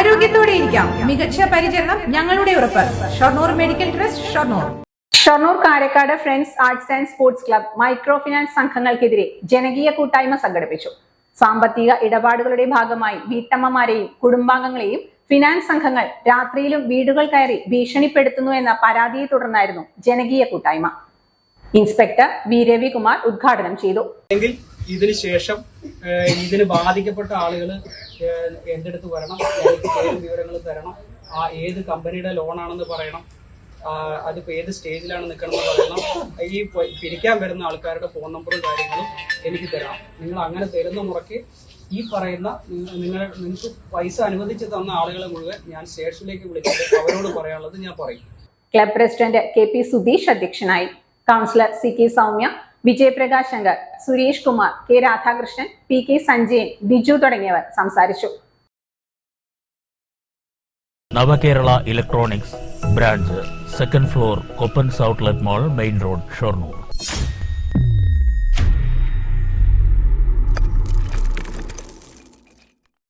ആരോഗ്യത്തോടെ ഇരിക്കാം. മികച്ച പരിചരണം ഞങ്ങളുടെ ഉറപ്പ്. Shoranur medical trust Shoranur. Shoranur Karakkad friends arts and sports club micro finance സംഘങ്ങൾക്കെതിരെ ജനകീയ കൂട്ടായ്മ സംഘടിപ്പിച്ചു. സാമ്പത്തിക ഇടപാടുകളുടെ ഭാഗമായി വീട്ടമ്മമാരെയും കുടുംബാംഗങ്ങളെയും ഫിനാൻസ് സംഘങ്ങൾ രാത്രിയിലും വീടുകൾ കയറി ഭീഷണിപ്പെടുത്തുന്നു എന്ന പരാതിയെ തുടർന്നായിരുന്നു ജനകീയ കൂട്ടായ്മ. ഇൻസ്പെക്ടർ വി രവികുമാർ ഉദ്ഘാടനം ചെയ്തു. എങ്കിൽ ഇതിന് ബാധിക്കപ്പെട്ട ആളുകൾ എന്റെ അടുത്ത് വരണം? വിവരങ്ങൾ തരണം? ആ ഏത് കമ്പനിയുടെ ലോണാണെന്ന് പറയണം. അതിപ്പോൾ ഏത് സ്റ്റേജിലാണ് നിൽക്കണമെന്ന് പറയണം. ഈ പിരിക്കാൻ വരുന്ന ആൾക്കാരുടെ ഫോൺ നമ്പറും കാര്യങ്ങളും എനിക്ക് തരണം നിങ്ങൾ അങ്ങനെ തരുന്ന മുറയ്ക്ക് ഈ പറയുന്ന നിങ്ങൾ നിങ്ങൾക്ക് പൈസ അനുവദിച്ച് തന്ന ആളുകളെ മുഴുവൻ ഞാൻ സ്റ്റേഷനിലേക്ക് വിളിച്ചിട്ട് അവരോട് പറയാനുള്ളത് ഞാൻ പറയും. Club president K P Sudheesh അധ്യക്ഷനായി. Councillor C K Soumya Vijayaprakash Shankar Suresh Kumar K Radhakrishnan P K Sanjayan Biju തുടങ്ങിയവർ സംസാരിച്ചു. Navakerala electronics branch second floor Koppans outlet mall main road Shoranur